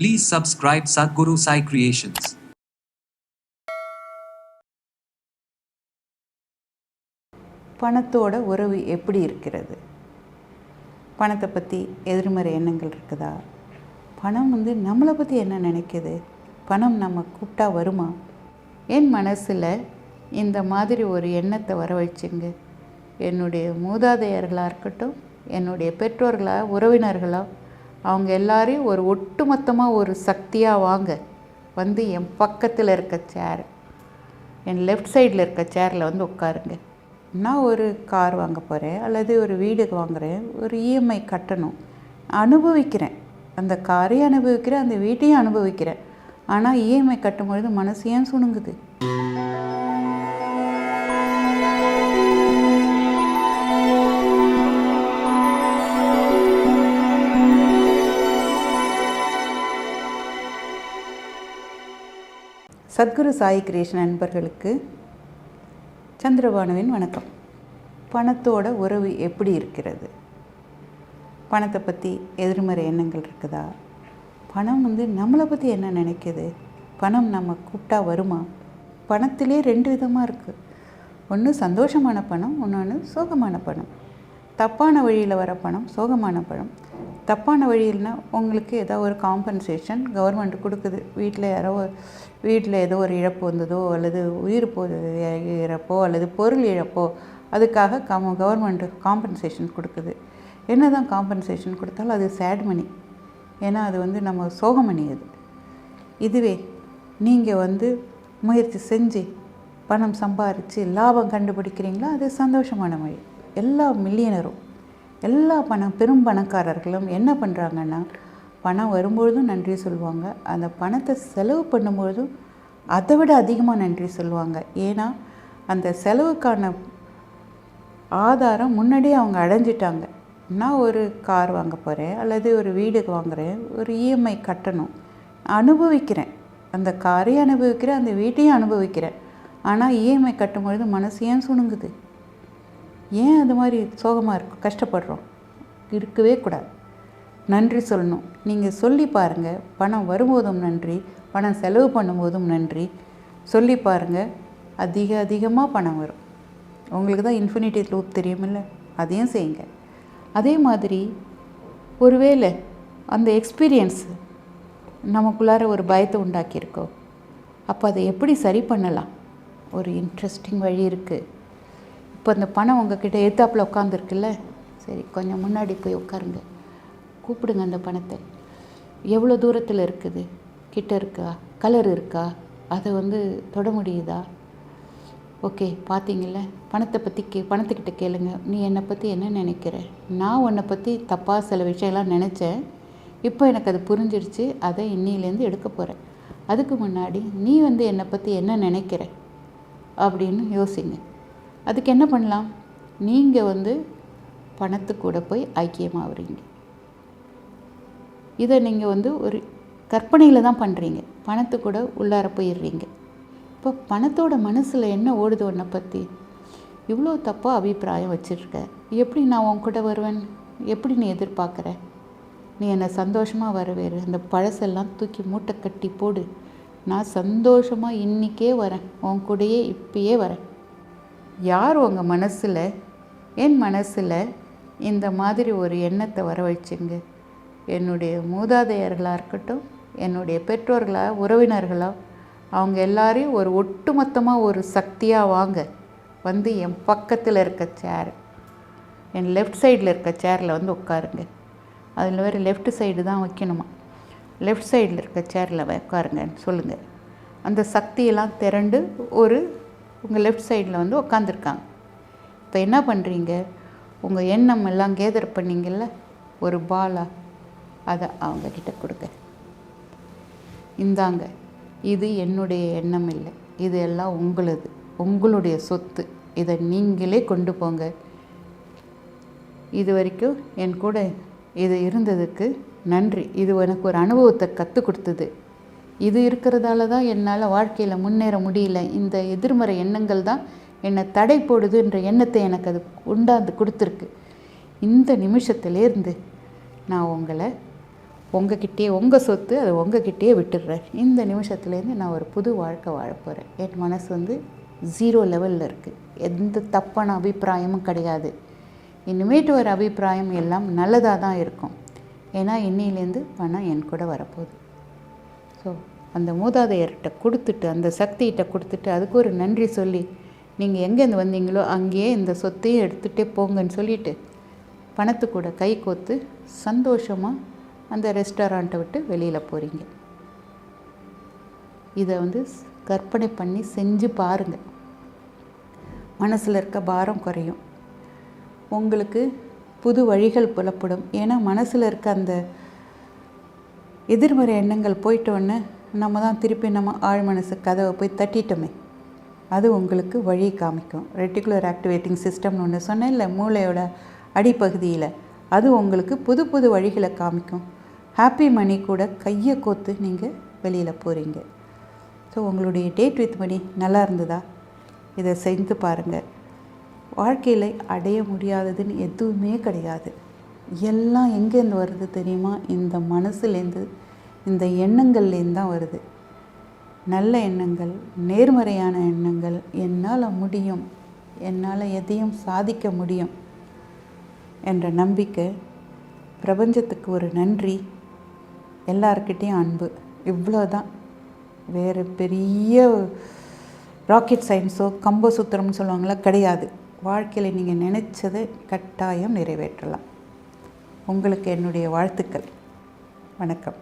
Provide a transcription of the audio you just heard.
Please subscribe Sadhguru Sai Creations. பணத்தோட உறவு எப்படி இருக்கிறது? பணத்தை பற்றி எதிர்மறை எண்ணங்கள் இருக்குதா? பணம் வந்து நம்மளை பற்றி என்ன நினைக்குது? பணம் நம்ம கூப்பிட்டா வருமா? என் மனசில் இந்த மாதிரி ஒரு எண்ணத்தை வரவழைச்சிங்க. என்னுடைய மூதாதையர்களாக இருக்கட்டும் என்னுடைய பெற்றோர்களாக உறவினர்களாக அவங்க எல்லாரையும் ஒரு ஒட்டுமொத்தமாக ஒரு சக்தியாக வாங்க. வந்து என் பக்கத்தில் இருக்க சேர் என் லெஃப்ட் சைடில் இருக்க சேரில் வந்து உட்காருங்க. நான் ஒரு கார் வாங்க போகிறேன் அல்லது ஒரு வீடு வாங்குகிறேன் ஒரு இஎம்ஐ கட்டணும். அனுபவிக்கிறேன். அந்த காரையும் அனுபவிக்கிறேன் அந்த வீட்டையும் அனுபவிக்கிறேன். ஆனால் இஎம்ஐ கட்டும்பொழுது மனசு ஏன் சுணுங்குது? சத்குரு சாய் கிரியேஷன் நண்பர்களுக்கு சந்திரபானுவின் வணக்கம். பணத்தோட உறவு எப்படி இருக்கிறது? பணத்தை பற்றி எதிர்மறை எண்ணங்கள் இருக்குதா? பணம் வந்து நம்மளை பற்றி என்ன நினைக்குது? பணம் நம்ம கூப்பிட்டா வருமா? பணத்திலே ரெண்டு விதமாக இருக்குது ஒன்று சந்தோஷமான பணம் இன்னொன்று சோகமான பணம். தப்பான வழியில் வர பணம் சோகமான பணம். தப்பான வழியில்னா உங்களுக்கு ஏதோ ஒரு காம்பன்சேஷன் கவர்மெண்ட் கொடுக்குது. வீட்டில் யாரோ வீட்டில் ஏதோ ஒரு இழப்பு வந்ததோ அல்லது உயிர் போ இழப்போ அல்லது பொருள் இழப்போ அதுக்காக கம் கவர்மெண்ட் காம்பன்சேஷன் கொடுக்குது. என்ன தான் காம்பன்சேஷன் கொடுத்தாலும் அது சேட் மணி ஏன்னா அது வந்து நம்ம சோகமணி அது. இதுவே நீங்கள் வந்து முயற்சி செஞ்சு பணம் சம்பாரித்து லாபம் கண்டுபிடிக்கிறீங்களோ? அது சந்தோஷமான வழி எல்லா மில்லியனரும் எல்லா பணம் பெரும் பணக்காரர்களும் என்ன பண்ணுறாங்கன்னா பணம் வரும்பொழுதும் நன்றி சொல்லுவாங்க. அந்த பணத்தை செலவு பண்ணும்பொழுதும் அதை விட அதிகமாக நன்றி சொல்லுவாங்க. ஏன்னா அந்த செலவுக்கான ஆதாரம் முன்னாடியே அவங்க அடைஞ்சிட்டாங்க. நான் ஒரு கார் வாங்க போகிறேன் அல்லது ஒரு வீடு வாங்குகிறேன் ஒரு இஎம்ஐ கட்டணும். அனுபவிக்கிறேன். அந்த காரையும் அனுபவிக்கிறேன் அந்த வீட்டையும் அனுபவிக்கிறேன். ஆனால் இஎம்ஐ கட்டும்பொழுது மனசு ஏன் சுணுங்குது? ஏன் அது மாதிரி சோகமாக இருக்கும் கஷ்டப்படுறோம். இருக்கவே கூடாது. நன்றி சொல்லணும். நீங்கள் சொல்லி பாருங்கள் பணம் வரும்போதும் நன்றி. பணம் செலவு பண்ணும்போதும் நன்றி. சொல்லி பாருங்கள் அதிக அதிகமாக பணம் வரும். உங்களுக்கு தான் இன்ஃபினிட்டி லூப் தெரியுமில்ல? அதையும் செய்யுங்க. அதே மாதிரி ஒருவேளை அந்த எக்ஸ்பீரியன்ஸ் நமக்குள்ளார ஒரு பயத்தை உண்டாக்கியிருக்கோ? அப்போ அதை எப்படி சரி பண்ணலாம்? ஒரு இன்ட்ரெஸ்டிங் வழி இருக்குது இப்போ அந்த பணம் உங்ககிட்ட எத்தாப்பில் உட்காந்துருக்குல்ல சரி கொஞ்சம் முன்னாடி போய் உட்காருங்க. கூப்பிடுங்க அந்த பணத்தை. எவ்வளோ தூரத்தில் இருக்குது? கிட்ட இருக்கா? கலர் இருக்கா? அதை வந்து தொட முடியுதா? ஓகே பார்த்தீங்கள பணத்தை பற்றி கே பணத்துக்கிட்ட கேளுங்க. நீ என்னை பற்றி என்ன நினைக்கிற? நான் உன்னை பற்றி தப்பாக சில விஷயம்லாம் நினச்சேன். இப்போ எனக்கு அது புரிஞ்சிடுச்சு அதை இன்னிலேருந்து எடுக்க போகிறேன் அதுக்கு முன்னாடி நீ வந்து என்னை பற்றி என்ன நினைக்கிற? அப்படின்னு யோசிங்க. அதுக்கு என்ன பண்ணலாம்? நீங்கள் வந்து பணத்து கூட போய் ஐக்கியமாகறீங்க இதை நீங்கள் வந்து ஒரு கற்பனையில் தான் பண்ணுறீங்க பணத்து கூட உள்ளார போயிடுறீங்க இப்போ பணத்தோட மனசில் என்ன ஓடுது உன்னை பற்றி இவ்வளோ தப்பாக அபிப்பிராயம் வச்சுருக்க. எப்படி நான் உன் கூட வருவேன்? எப்படி நீ எதிர்பார்க்குற? நீ என்னை சந்தோஷமாக வரவேறு. அந்த பழசெல்லாம் தூக்கி மூட்டை கட்டி போடு. நான் சந்தோஷமாக இன்றைக்கே வரேன். உன் கூடயே இப்பயே வரேன். யார் உங்கள் மனசில்? என் மனசில் இந்த மாதிரி ஒரு எண்ணத்தை வர வச்சுங்க. என்னுடைய மூதாதையர்களாக இருக்கட்டும் என்னுடைய பெற்றோர்களாக உறவினர்களாக அவங்க எல்லாரையும் ஒரு ஒட்டுமொத்தமாக ஒரு சக்தியாக வாங்க. வந்து என் பக்கத்தில் இருக்க சேர் என் லெஃப்ட் சைடில் இருக்க சேரில் வந்து உட்காருங்க. அதில் வேறு லெஃப்ட் சைடு தான் வைக்கணுமா? லெஃப்ட் சைடில் இருக்க சேரில் உட்காருங்கன்னு சொல்லுங்கள் அந்த சக்தியெல்லாம் திரண்டு ஒரு உங்கள் லெஃப்ட் சைடில் வந்து உட்காந்துருக்காங்க இப்போ என்ன பண்ணுறீங்க உங்கள் எண்ணம் எல்லாம் கேதர் பண்ணிங்கள்ல ஒரு பாலா அதை அவங்கக்கிட்ட கொடுங்க. இந்தாங்க இது என்னுடைய எண்ணம் இல்லை. இது எல்லாம் உங்களது உங்களுடைய சொத்து. இதை நீங்களே கொண்டு போங்க. இது வரைக்கும் என் கூட இது இருந்ததுக்கு நன்றி. இது எனக்கு ஒரு அனுபவத்தை கற்றுக் கொடுத்தது. இது இருக்கிறதால தான் என்னால் வாழ்க்கையில் முன்னேற முடியல. இந்த எதிர்மறை எண்ணங்கள் தான் என்னை தடை போடுதுன்ற எண்ணத்தை எனக்கு அது உண்டாந்து கொடுத்துருக்கு. இந்த நிமிஷத்துலேருந்து நான் உங்களை உங்ககிட்டயே உங்கள் சொத்து அதை உங்ககிட்டயே விட்டுடுறேன். இந்த நிமிஷத்துலேருந்து நான் ஒரு புது வாழ்க்கை வாழ போகிறேன் என் மனசு வந்து ஜீரோ லெவலில் இருக்குது எந்த தப்பான அபிப்பிராயமும் கிடையாது. இனிமேட்டு ஒரு அபிப்பிராயம் எல்லாம் நல்லதாக தான் இருக்கும். ஏன்னா இன்னிலேருந்து பணம் என் கூட வரப்போகுது. ஸோ அந்த மூதாதையர்கிட்ட கொடுத்துட்டு அந்த சக்திகிட்ட கொடுத்துட்டு அதுக்கு ஒரு நன்றி சொல்லி நீங்கள் எங்கேருந்து வந்தீங்களோ அங்கேயே இந்த சொத்தையும் எடுத்துகிட்டே போங்கன்னு சொல்லிட்டு பணத்து கூட கை கோத்து சந்தோஷமாக அந்த ரெஸ்டாரண்ட்டை விட்டு வெளியில் போகிறீங்க இதை வந்து கற்பனை பண்ணி செஞ்சு பாருங்கள் மனசில் இருக்க பாரம் குறையும். உங்களுக்கு புது வழிகள் புலப்படும். ஏன்னா மனசில் இருக்க அந்த எதிர்மறை எண்ணங்கள் போயிட்டோன்னு நம்ம தான் திருப்பி நம்ம ஆழ் மனசு கதவை போய் தட்டிட்டோமே. அது உங்களுக்கு வழி காமிக்கும். ரெட்டிகுலர் ஆக்டிவேட்டிங் சிஸ்டம்னு ஒன்று சொன்னேன் இல்லை மூளையோட அடிப்பகுதியில். அது உங்களுக்கு புது புது வழிகளை காமிக்கும். ஹாப்பி மணி கூட கையை கோத்து நீங்கள் வெளியில் போகிறீங்க ஸோ உங்களுடைய டேட் வித் மணி நல்லா இருந்ததா? இதை செஞ்சு பாருங்கள் வாழ்க்கையில் அடைய முடியாததுன்னு எதுவுமே கிடையாது. எல்லாம் எங்கேருந்து வருது தெரியுமா? இந்த மனசுலேருந்து இந்த எண்ணங்கள்லேருந்து தான் வருது. நல்ல எண்ணங்கள் நேர்மறையான எண்ணங்கள் என்னால் முடியும் என்னால் எதையும் சாதிக்க முடியும் என்ற நம்பிக்கை பிரபஞ்சத்துக்கு ஒரு நன்றி எல்லார்கிட்டேயும் அன்பு இவ்வளோதான் வேறு பெரிய ராக்கெட் சயின்ஸோ கம்ப சூத்திரம்னு சொல்லுவாங்களா கிடையாது. வாழ்க்கையில் நீங்கள் நினச்சதை கட்டாயம் நிறைவேற்றலாம். உங்களுக்கு என்னுடைய வாழ்த்துக்கள். வணக்கம்.